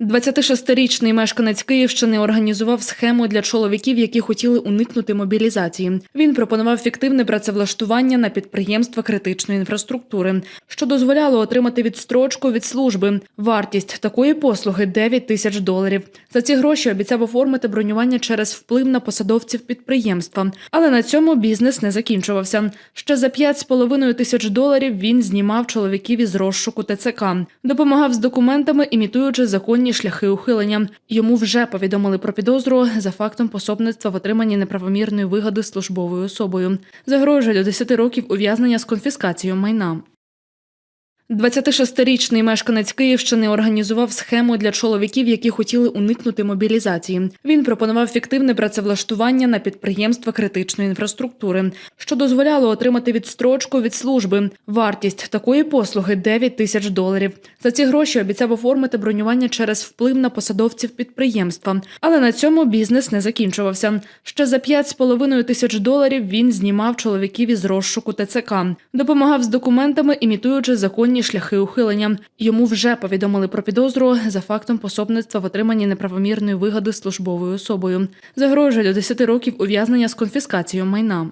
26-річний мешканець Київщини організував схему для чоловіків, які хотіли уникнути мобілізації. Він пропонував фіктивне працевлаштування на підприємства критичної інфраструктури, що дозволяло отримати відстрочку від служби. Вартість такої послуги 9 тисяч доларів. За ці гроші обіцяв оформити бронювання через вплив на посадовців підприємства. Але на цьому бізнес не закінчувався. Ще за 5,5 тисяч доларів він знімав чоловіків із розшуку ТЦК, допомагав з документами, імітуючи законні шляхи ухилення. Йому вже повідомили про підозру за фактом пособництва в отриманні неправомірної вигоди службовою особою. Загрожує до 10 років ув'язнення з конфіскацією майна. 26-річний мешканець Київщини організував схему для чоловіків, які хотіли уникнути мобілізації. Він пропонував фіктивне працевлаштування на підприємства критичної інфраструктури, що дозволяло отримати відстрочку від служби. Вартість такої послуги 9 тисяч доларів. За ці гроші обіцяв оформити бронювання через вплив на посадовців підприємства. Але на цьому бізнес не закінчувався. Ще за 5,5 тисяч доларів він знімав чоловіків із розшуку ТЦК, допомагав з документами, імітуючи законні шляхи ухилення. Йому вже повідомили про підозру за фактом пособництва в отриманні неправомірної вигоди службовою особою. Загрожує до 10 років ув'язнення з конфіскацією майна.